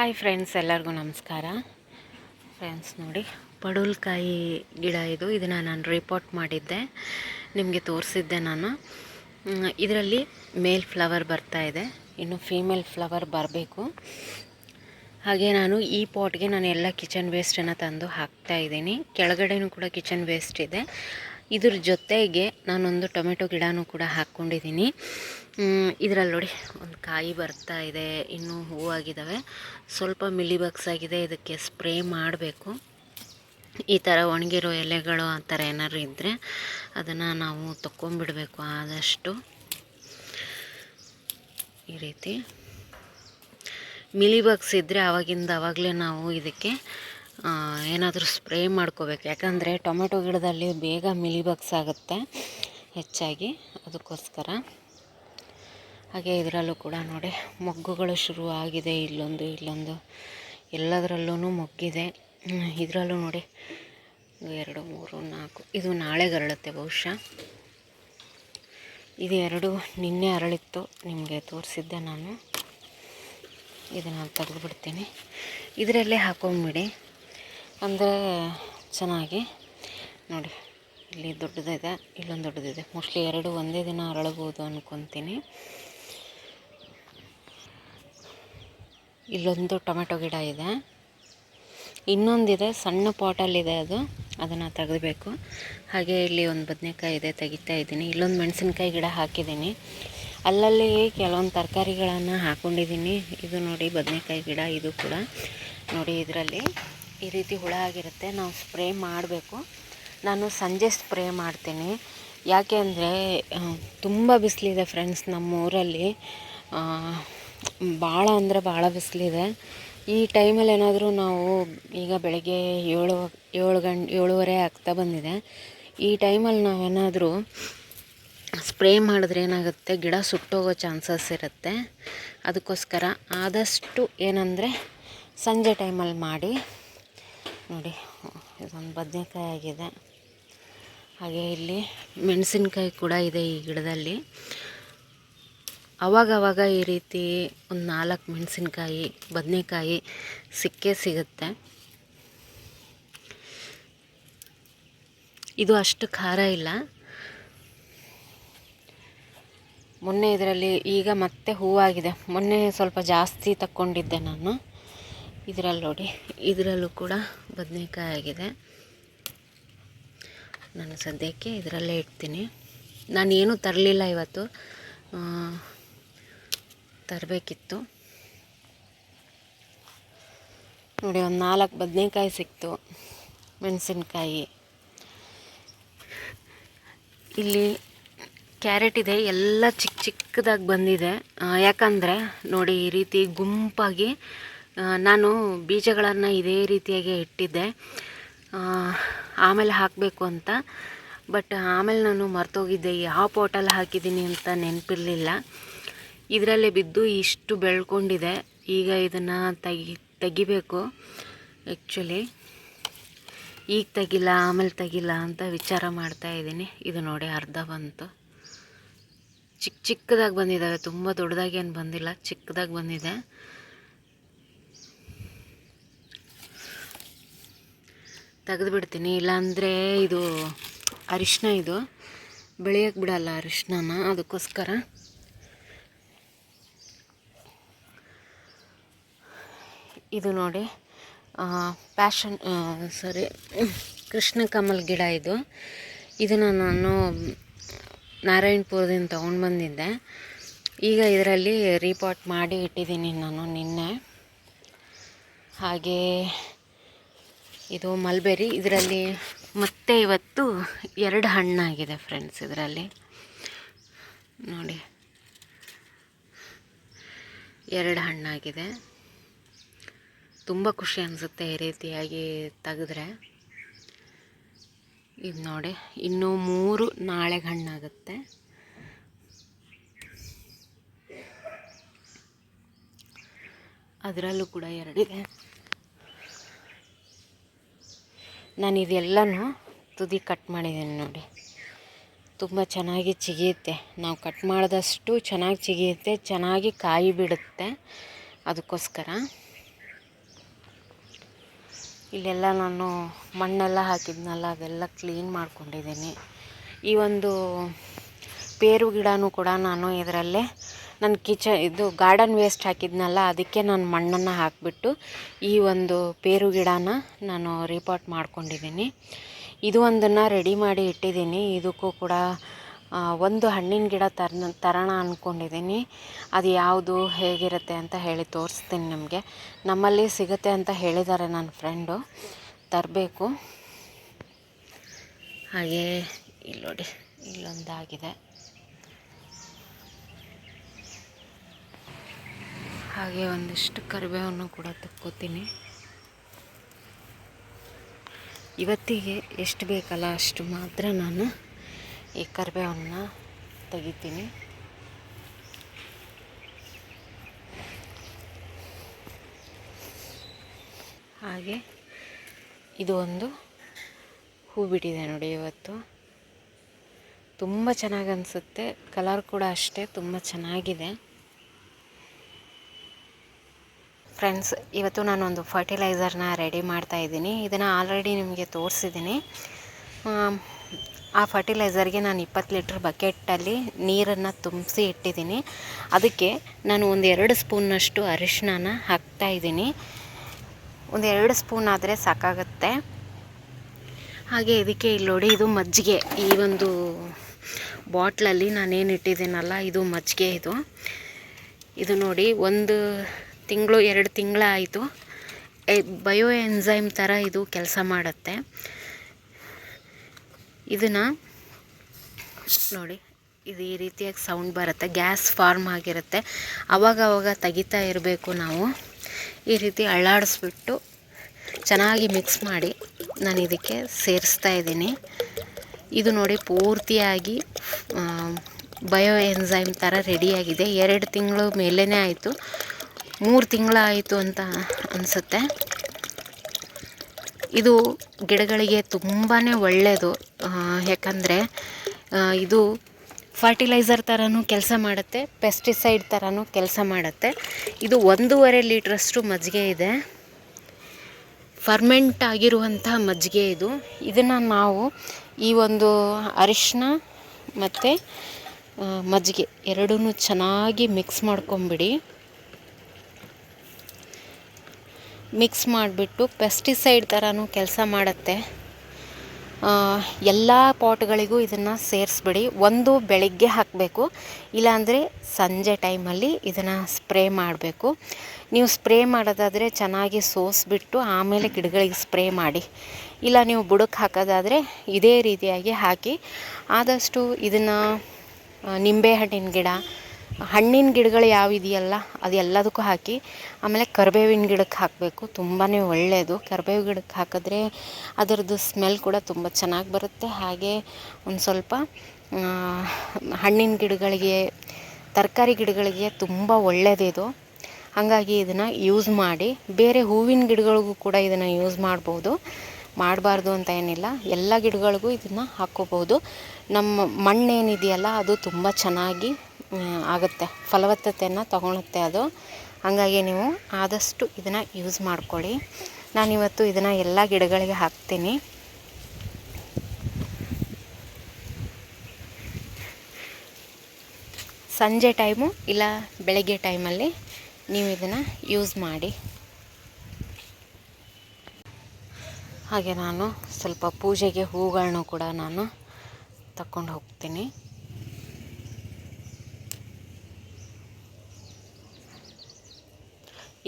Hi friends ಎಲ್ಲರಿಗೂ ನಮಸ್ಕಾರ. Friends ನೋಡಿ, ಪಡುಲ್ಕಾಯಿ ಗಿಡ ಇದು. ಇದನ್ನು ನಾನು ರಿಪೋರ್ಟ್ ಮಾಡಿದ್ದೆ. ನಿಮಗೆ ತೋರಿಸಿದ್ದೆ ನಾನು. ಇದರಲ್ಲಿ ಮೇಲ್ ಫ್ಲವರ್ ಬರ್ತಾ ಇದೆ. ಇನ್ನು ಫೀಮೇಲ್ ಫ್ಲವರ್ ಬರಬೇಕು. ಹಾಗೆ ನಾನು ಈ ಪಾಟ್ಗೆ ನಾನು ಎಲ್ಲ ಕಿಚನ್ ವೇಸ್ಟನ್ನು ತಂದು ಹಾಕ್ತಾ ಇದ್ದೀನಿ. ಕೆಳಗಡೆನೂ ಕೂಡ ಕಿಚನ್ ವೇಸ್ಟ್ ಇದೆ. ಇದ್ರ ಜೊತೆಗೆ ನಾನೊಂದು ಟೊಮೆಟೊ ಗಿಡನೂ ಕೂಡ ಹಾಕ್ಕೊಂಡಿದ್ದೀನಿ. ಇದರಲ್ಲಿ ನೋಡಿ, ಒಂದು ಕಾಯಿ ಬರ್ತಾ ಇದೆ, ಇನ್ನೂ ಹೂವಾಗಿದ್ದಾವೆ ಸ್ವಲ್ಪ ಮಿಲಿ ಬಗ್ಸ್ ಆಗಿದೆ, ಇದಕ್ಕೆ ಸ್ಪ್ರೇ ಮಾಡಬೇಕು. ಈ ಥರ ಒಣಗಿರೋ ಎಲೆಗಳು ಆ ಥರ ಏನಾದ್ರು ಇದ್ದರೆ ಅದನ್ನು ನಾವು ತಕ್ಕೊಂಬಿಡಬೇಕು ಆದಷ್ಟು. ಈ ರೀತಿ. ಮಿಲಿ ಬಾಕ್ಸ್ ಇದ್ದರೆ ಆವಾಗಿಂದ ಆವಾಗಲೇ ನಾವು ಇದಕ್ಕೆ ಏನಾದರೂ ಸ್ಪ್ರೇ ಮಾಡ್ಕೋಬೇಕು. ಯಾಕಂದರೆ ಟೊಮೆಟೊ ಗಿಡದಲ್ಲಿ ಬೇಗ ಮಿಲಿ ಬಗ್ಸ್ ಆಗುತ್ತೆ ಹೆಚ್ಚಾಗಿ. ಅದಕ್ಕೋಸ್ಕರ. ಹಾಗೆ ಇದರಲ್ಲೂ ಕೂಡ ನೋಡಿ ಮೊಗ್ಗುಗಳು ಶುರು ಆಗಿದೆ ಇಲ್ಲೊಂದು ಇಲ್ಲೊಂದು. ಎಲ್ಲದರಲ್ಲೂ ಮೊಗ್ಗಿದೆ. ಇದರಲ್ಲೂ ನೋಡಿ ಎರಡು, ಮೂರು, ನಾಲ್ಕು. ಇದು ನಾಳೆ ಅರಳುತ್ತೆ ಬಹುಶಃ. ಇದು ಎರಡು ನಿನ್ನೆ ಅರಳಿತ್ತು, ನಿಮಗೆ ತೋರಿಸಿದ್ದೆ ನಾನು. ಇದನ್ನು ತೆಗೆದುಬಿಡ್ತೀನಿ. ಇದರಲ್ಲೇ ಹಾಕೊಂಬಿಡಿ. ಅಂದರೆ ಚೆನ್ನಾಗಿ ನೋಡಿ, ಇಲ್ಲಿ ದೊಡ್ಡದಿದೆ, ಇಲ್ಲೊಂದು ದೊಡ್ಡದಿದೆ. ಮೋಸ್ಟ್ಲಿ ಎರಡು ಒಂದೇ ದಿನ ಅರಳಬಹುದು ಅಂದ್ಕೊತೀನಿ ಇಲ್ಲೊಂದು ಟೊಮೆಟೊ ಗಿಡ ಇದೆ. ಇನ್ನೊಂದಿದೆ, ಸಣ್ಣ ಪಾಟಲ್ಲಿದೆ ಅದು. ಅದನ್ನು ತೆಗೆದಬೇಕು. ಹಾಗೆ ಇಲ್ಲಿ ಒಂದು ಬದನೆಕಾಯಿ ಇದೆ, ತೆಗಿತಾ ಇದ್ದೀನಿ. ಇಲ್ಲೊಂದು ಮೆಣಸಿನ್ಕಾಯಿ ಗಿಡ ಹಾಕಿದ್ದೀನಿ. ಅಲ್ಲಲ್ಲಿ ಕೆಲವೊಂದು ತರಕಾರಿಗಳನ್ನು ಹಾಕ್ಕೊಂಡಿದ್ದೀನಿ ಇದು ನೋಡಿ ಬದನೆಕಾಯಿ ಗಿಡ, ಇದು ಕೂಡ. ನೋಡಿ ಇದರಲ್ಲಿ ಈ ರೀತಿ ಹುಳ ಆಗಿರುತ್ತೆ. ನಾವು ಸ್ಪ್ರೇ ಮಾಡಬೇಕು. ನಾನು ಸಂಜೆ ಸ್ಪ್ರೇ ಮಾಡ್ತೀನಿ. ಯಾಕೆ ಅಂದರೆ ತುಂಬ ಬಿಸಿಲಿದೆ ಫ್ರೆಂಡ್ಸ್ ನಮ್ಮ ಊರಲ್ಲಿ ಭಾಳ ಅಂದರೆ ಭಾಳ ಬಿಸಿಲಿದೆ. ಈ ಟೈಮಲ್ಲಿ ಏನಾದರೂ ನಾವು ಈಗ ಬೆಳಗ್ಗೆ ಏಳು ಏಳು ಗಂಟೆ, ಏಳುವರೆ ಆಗ್ತಾ ಬಂದಿದೆ. ಈ ಟೈಮಲ್ಲಿ ನಾವೇನಾದರೂ ಸ್ಪ್ರೇ ಮಾಡಿದ್ರೆ ಏನಾಗುತ್ತೆ? ಗಿಡ ಸುಟ್ಟೋಗೋ ಚಾನ್ಸಸ್ ಇರುತ್ತೆ. ಅದಕ್ಕೋಸ್ಕರ ಆದಷ್ಟು ಏನಂದರೆ ಸಂಜೆ ಟೈಮಲ್ಲಿ ಮಾಡಿ. ನೋಡಿ, ಇದೊಂದು ಬದನೆಕಾಯಿ ಆಗಿದೆ. ಹಾಗೆ ಇಲ್ಲಿ ಮೆಣಸಿನ್ಕಾಯಿ ಕೂಡ ಇದೆ ಈ ಗಿಡದಲ್ಲಿ. ಅವಾಗವಾಗ ಈ ರೀತಿ ಒಂದು ನಾಲ್ಕು ಮೆಣಸಿನ್ಕಾಯಿ, ಬದನೆಕಾಯಿ ಸಿಕ್ಕೇ ಸಿಗುತ್ತೆ. ಇದು ಅಷ್ಟು ಖಾರ ಇಲ್ಲ. ಮೊನ್ನೆ ಇದರಲ್ಲಿ ಈಗ ಮತ್ತೆ ಹೂವಾಗಿದೆ. ಮೊನ್ನೆ ಸ್ವಲ್ಪ ಜಾಸ್ತಿ ತಕ್ಕೊಂಡಿದ್ದೆ ನಾನು. ಇದರಲ್ಲಿ ನೋಡಿ, ಇದರಲ್ಲೂ ಕೂಡ ಬದನೆಕಾಯಿ ಆಗಿದೆ. ನಾನು ಸದ್ಯಕ್ಕೆ ಇದರಲ್ಲೇ ಇಡ್ತೀನಿ. ನಾನು ಏನೂ ತರಲಿಲ್ಲ ಇವತ್ತು. ತರಬೇಕಿತ್ತು. ನೋಡಿ, ಒಂದು ನಾಲ್ಕು ಬದನೆಕಾಯಿ ಸಿಕ್ತು, ಮೆಣಸಿನ್ಕಾಯಿ. ಇಲ್ಲಿ ಕ್ಯಾರೆಟ್ ಇದೆ, ಎಲ್ಲ ಚಿಕ್ಕ ಚಿಕ್ಕದಾಗಿ ಬಂದಿದೆ. ಯಾಕಂದರೆ, ನೋಡಿ, ಈ ರೀತಿ ಗುಂಪಾಗಿ ನಾನು ಬೀಜಗಳನ್ನು ಇದೇ ರೀತಿಯಾಗಿ ಇಟ್ಟಿದ್ದೆ. ಆಮೇಲೆ ಹಾಕಬೇಕು ಅಂತ. ಬಟ್, ಆಮೇಲೆ ನಾನು ಮರ್ತೋಗಿದ್ದೆ. ಯಾವ ಪೋಟಲ್ಲಿ ಹಾಕಿದ್ದೀನಿ ಅಂತ ನೆನಪಿರಲಿಲ್ಲ. ಇದರಲ್ಲೇ ಬಿದ್ದು ಇಷ್ಟು ಬೆಳ್ಕೊಂಡಿದೆ. ಈಗ ಇದನ್ನು ತೆಗಿ, ತೆಗಿಬೇಕು. ಆ್ಯಕ್ಚುಲಿ ಈಗ ತೆಗಿಲ್ಲ, ಆಮೇಲೆ ತೆಗಿಲ್ಲ ಅಂತ ವಿಚಾರ ಮಾಡ್ತಾ ಇದ್ದೀನಿ. ಇದು ನೋಡಿ ಅರ್ಧ ಬಂತು. ಚಿಕ್ಕ ಚಿಕ್ಕದಾಗಿ ಬಂದಿದ್ದಾವೆ ತುಂಬ ದೊಡ್ಡದಾಗಿ ಏನು ಬಂದಿಲ್ಲ, ಚಿಕ್ಕದಾಗಿ ಬಂದಿದೆ. ತೆಗೆದುಬಿಡ್ತೀನಿ, ಇಲ್ಲಾಂದರೆ ಇದು ಅರಿಶಿನ ಇದು. ಬೆಳೆಯೋಕ್ಕೆ ಬಿಡಲ್ಲ ಅರಿಶಿನ ಅದಕ್ಕೋಸ್ಕರ. ಇದು ನೋಡಿ ಪ್ಯಾಷನ್ ಸಾರಿ ಕೃಷ್ಣ ಕಮಲ್ ಗಿಡ ಇದು. ಇದನ್ನು ನಾನು ನಾರಾಯಣಪುರದಿಂದ ತೊಗೊಂಡು ಬಂದಿದ್ದೆ. ಈಗ ಇದರಲ್ಲಿ ರೀಪಾಟ್ ಮಾಡಿ ಇಟ್ಟಿದ್ದೀನಿ ನಾನು ನಿನ್ನೆ. ಹಾಗೆ ಇದು ಮಲ್ಬೆರಿ. ಇದರಲ್ಲಿ ಮತ್ತೆ ಇವತ್ತು ಎರಡು ಹಣ್ಣಾಗಿದೆ ಫ್ರೆಂಡ್ಸ್ ಇದರಲ್ಲಿ. ನೋಡಿ, ಎರಡು ಹಣ್ಣಾಗಿದೆ. ತುಂಬ ಖುಷಿ ಅನಿಸುತ್ತೆ ಈ ರೀತಿಯಾಗಿ ತೆಗೆದ್ರೆ. ಇದು ನೋಡಿ, ಇನ್ನೂ ಮೂರು ನಾಳೆಗೆ ಹಣ್ಣಾಗುತ್ತೆ. ಅದರಲ್ಲೂ ಕೂಡ ಎರಡಿದೆ. ನಾನು ಇದೆಲ್ಲನೂ ತುದಿ ಕಟ್ ಮಾಡಿದ್ದೀನಿ ನೋಡಿ. ತುಂಬ ಚೆನ್ನಾಗಿ ಚಿಗಿಯುತ್ತೆ. ನಾವು ಕಟ್ ಮಾಡಿದಷ್ಟು ಚೆನ್ನಾಗಿ ಚಿಗಿಯುತ್ತೆ, ಚೆನ್ನಾಗಿ ಕಾಯಿ ಬಿಡುತ್ತೆ. ಅದಕ್ಕೋಸ್ಕರ. ಇಲ್ಲೆಲ್ಲ ನಾನು ಮಣ್ಣೆಲ್ಲ ಹಾಕಿದ್ನಲ್ಲ ಅದೆಲ್ಲ ಕ್ಲೀನ್ ಮಾಡ್ಕೊಂಡಿದ್ದೀನಿ. ಈ ಒಂದು ಪೇರು ಗಿಡನೂ ಕೂಡ ನಾನು ಇದರಲ್ಲೇ ನನ್ನ ಕಿಚ, ಇದು ಗಾರ್ಡನ್ ವೇಸ್ಟ್ ಹಾಕಿದ್ನಲ್ಲ, ಅದಕ್ಕೆ ನಾನು ಮಣ್ಣನ್ನು ಹಾಕಿಬಿಟ್ಟು ಈ ಒಂದು ಪೇರು ಗಿಡನ ನಾನು ರಿಪೋರ್ಟ್ ಮಾಡ್ಕೊಂಡಿದ್ದೀನಿ. ಇದು ಒಂದನ್ನು ರೆಡಿ ಮಾಡಿ ಇಟ್ಟಿದ್ದೀನಿ. ಇದಕ್ಕೂ ಕೂಡ ಒಂದು ಹಣ್ಣಿನ ಗಿಡ ತರ್ನ, ತರೋಣ ಅಂದ್ಕೊಂಡಿದ್ದೀನಿ ಅದು ಯಾವುದು ಹೇಗಿರುತ್ತೆ ಅಂತ ಹೇಳಿ ತೋರಿಸ್ತೀನಿ ನಿಮಗೆ. ನಮ್ಮಲ್ಲಿ ಸಿಗುತ್ತೆ ಅಂತ ಹೇಳಿದ್ದಾರೆ ನನ್ನ ಫ್ರೆಂಡು. ತರಬೇಕು. ಹಾಗೇ ಇಲ್ಲಿ ನೋಡಿ, ಇಲ್ಲೊಂದಾಗಿದೆ. ಹಾಗೆ ಒಂದಿಷ್ಟು ಕರಿಬೇವನ್ನು ಕೂಡ ತಕ್ಕೋತೀನಿ. ಇವತ್ತಿಗೆ ಎಷ್ಟು ಬೇಕಲ್ಲ ಅಷ್ಟು ಮಾತ್ರ ನಾನು ಈ ಕರಿಬೇವನ್ನ ತೆಗಿತೀನಿ. ಹಾಗೆ ಇದು ಒಂದು ಹೂ ಬಿಟ್ಟಿದೆ ನೋಡಿ ಇವತ್ತು. ತುಂಬ ಚೆನ್ನಾಗಿ ಅನಿಸುತ್ತೆ. ಕಲರ್ ಕೂಡ ಅಷ್ಟೇ, ತುಂಬ ಚೆನ್ನಾಗಿದೆ. ಫ್ರೆಂಡ್ಸ್ ಇವತ್ತು ನಾನೊಂದು ಫರ್ಟಿಲೈಸರ್ನ ರೆಡಿ ಮಾಡ್ತಾ ಇದ್ದೀನಿ. ಇದನ್ನು ಆಲ್ರೆಡಿ ನಿಮಗೆ ತೋರಿಸಿದ್ದೀನಿ. ಆ ಫರ್ಟಿಲೈಸರ್ಗೆ ನಾನು ಇಪ್ಪತ್ತು ಲೀಟ್ರ್ ಬಕೆಟಲ್ಲಿ ನೀರನ್ನು ತುಂಬಿಸಿ ಇಟ್ಟಿದ್ದೀನಿ. ಅದಕ್ಕೆ ನಾನು ಒಂದು ಎರಡು ಸ್ಪೂನ್ನಷ್ಟು ಅರಿಶಿಣನ ಹಾಕ್ತಾ ಇದ್ದೀನಿ. ಒಂದು ಎರಡು ಸ್ಪೂನ್ ಆದರೆ ಸಾಕಾಗುತ್ತೆ. ಹಾಗೆ ಇದಕ್ಕೆ ಇಲ್ಲಿ ನೋಡಿ, ಇದು ಮಜ್ಜಿಗೆ. ಈ ಒಂದು ಬಾಟ್ಲಲ್ಲಿ ನಾನೇನು ಇಟ್ಟಿದ್ದೀನಲ್ಲ, ಇದು ಮಜ್ಜಿಗೆ ಇದು. ಇದು ನೋಡಿ, ಒಂದು ತಿಂಗಳು, ಎರಡು ತಿಂಗಳಾಯಿತು. ಬಯೋ ಎನ್ಸೈಮ್ ಥರ ಇದು ಕೆಲಸ ಮಾಡುತ್ತೆ. ಇದನ್ನು ನೋಡಿ, ಇದು ಈ ರೀತಿಯಾಗಿ ಸೌಂಡ್ ಬರುತ್ತೆ. ಗ್ಯಾಸ್ ಫಾರ್ಮ್ ಆಗಿರುತ್ತೆ. ಅವಾಗ ಅವಾಗ ತೆಗಿತಾ ಇರಬೇಕು ನಾವು. ಈ ರೀತಿ ಅಳ್ಳಾಡಿಸ್ಬಿಟ್ಟು ಚೆನ್ನಾಗಿ ಮಿಕ್ಸ್ ಮಾಡಿ ನಾನು ಇದಕ್ಕೆ ಸೇರಿಸ್ತಾ ಇದ್ದೀನಿ. ಇದು ನೋಡಿ ಪೂರ್ತಿಯಾಗಿ ಬಯೋ ಎನ್ಸೈಮ್ ಥರ ರೆಡಿಯಾಗಿದೆ ಎರಡು ತಿಂಗಳು ಮೇಲೇ ಆಯಿತು. ಮೂರು ತಿಂಗಳಾಯಿತು ಅಂತ ಅನಿಸುತ್ತೆ. ಇದು ಗಿಡಗಳಿಗೆ ತುಂಬಾ ಒಳ್ಳೆಯದು ಯಾಕಂದರೆ ಇದು ಫರ್ಟಿಲೈಸರ್ ಥರನೂ ಕೆಲಸ ಮಾಡುತ್ತೆ ಪೆಸ್ಟಿಸೈಡ್ ಥರನೂ ಕೆಲಸ ಮಾಡುತ್ತೆ. ಇದು ಒಂದೂವರೆ ಲೀಟ್ರಷ್ಟು ಮಜ್ಜಿಗೆ ಇದೆ. ಫರ್ಮೆಂಟ್ ಆಗಿರುವಂಥ ಮಜ್ಜಿಗೆ ಇದು. ಇದನ್ನು ನಾವು ಈ ಒಂದು ಅರಿಶಿನ ಮತ್ತು ಮಜ್ಜಿಗೆ ಎರಡೂ ಚೆನ್ನಾಗಿ ಮಿಕ್ಸ್ ಮಾಡ್ಕೊಂಬಿಡಿ. ಮಿಕ್ಸ್ ಮಾಡಿಬಿಟ್ಟು ಪೆಸ್ಟಿಸೈಡ್ ಥರನೂ ಕೆಲಸ ಮಾಡುತ್ತೆ. ಎಲ್ಲ ಪಾಟ್ಗಳಿಗೂ ಇದನ್ನು ಸೇರಿಸ್ಬಿಡಿ. ಒಂದು ಬೆಳಗ್ಗೆ ಹಾಕಬೇಕು. ಇಲ್ಲಾಂದರೆ ಸಂಜೆ ಟೈಮಲ್ಲಿ ಇದನ್ನು ಸ್ಪ್ರೇ ಮಾಡಬೇಕು. ನೀವು ಸ್ಪ್ರೇ ಮಾಡೋದಾದರೆ ಚೆನ್ನಾಗಿ ಸೋಸಿಬಿಟ್ಟು ಆಮೇಲೆ ಗಿಡಗಳಿಗೆ ಸ್ಪ್ರೇ ಮಾಡಿ. ಇಲ್ಲ ನೀವು ಬುಡಕ್ಕೆ ಹಾಕೋದಾದರೆ ಇದೇ ರೀತಿಯಾಗಿ ಹಾಕಿ ಆದಷ್ಟು ಇದನ್ನು ನಿಂಬೆಹಣ್ಣಿನ ಗಿಡ ಹಣ್ಣಿನ ಗಿಡಗಳು ಯಾವಿದೆಯಲ್ಲ ಅದು ಎಲ್ಲದಕ್ಕೂ ಹಾಕಿ, ಆಮೇಲೆ ಕರಿಬೇವಿನ ಗಿಡಕ್ಕೆ ಹಾಕಬೇಕು ತುಂಬಾ ಒಳ್ಳೆಯದು ಕರಿಬೇವು ಗಿಡಕ್ಕೆ ಹಾಕಿದ್ರೆ ಅದರದ್ದು ಸ್ಮೆಲ್ ಕೂಡ ತುಂಬ ಚೆನ್ನಾಗಿ ಬರುತ್ತೆ. ಹಾಗೆ ಒಂದು ಸ್ವಲ್ಪ ಹಣ್ಣಿನ ಗಿಡಗಳಿಗೆ, ತರಕಾರಿ ಗಿಡಗಳಿಗೆ ತುಂಬ ಒಳ್ಳೆಯದಿದು ಹಾಗಾಗಿ ಇದನ್ನು ಯೂಸ್ ಮಾಡಿ, ಬೇರೆ ಹೂವಿನ ಗಿಡಗಳಿಗೂ ಕೂಡ ಇದನ್ನು ಯೂಸ್ ಮಾಡ್ಬೋದು. ಮಾಡಬಾರ್ದು ಅಂತ ಏನಿಲ್ಲ, ಎಲ್ಲ ಗಿಡಗಳಿಗೂ ಇದನ್ನು ಹಾಕ್ಕೋಬೋದು. ನಮ್ಮ ಮಣ್ಣೇನಿದೆಯಲ್ಲ, ಅದು ತುಂಬ ಚೆನ್ನಾಗಿ ಆಗುತ್ತೆ. ಫಲವತ್ತತೆಯನ್ನು ತಗೊಳುತ್ತೆ ಅದು. ಹಾಗಾಗಿ ನೀವು ಆದಷ್ಟು ಇದನ್ನು ಯೂಸ್ ಮಾಡ್ಕೊಳ್ಳಿ. ನಾನಿವತ್ತು ಇದನ್ನು ಎಲ್ಲ ಗಿಡಗಳಿಗೆ ಹಾಕ್ತೀನಿ. ಸಂಜೆ ಟೈಮು ಇಲ್ಲ ಬೆಳಗ್ಗೆ ಟೈಮಲ್ಲಿ ನೀವು ಇದನ್ನು ಯೂಸ್ ಮಾಡಿ. ಹಾಗೆ ನಾನು ಸ್ವಲ್ಪ ಪೂಜೆಗೆ ಹೂಗಳನ್ನೂ ಕೂಡ ನಾನು ತಗೊಂಡು ಹೋಗ್ತೀನಿ.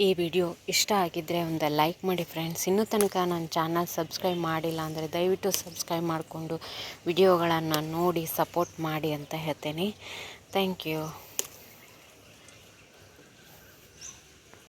ಈ ವಿಡಿಯೋ ಇಷ್ಟ ಆಗಿದ್ದರೆ ಒಂದು ಲೈಕ್ ಮಾಡಿ ಫ್ರೆಂಡ್ಸ್. ಇನ್ನೂ ತನಕ ನನ್ನ ಚಾನಲ್ ಸಬ್ಸ್ಕ್ರೈಬ್ ಮಾಡಿಲ್ಲ ಅಂದರೆ ದಯವಿಟ್ಟು ಸಬ್ಸ್ಕ್ರೈಬ್ ಮಾಡಿಕೊಂಡು ವಿಡಿಯೋಗಳನ್ನು ನೋಡಿ ಸಪೋರ್ಟ್ ಮಾಡಿ ಅಂತ ಹೇಳ್ತೇನೆ. Thank you.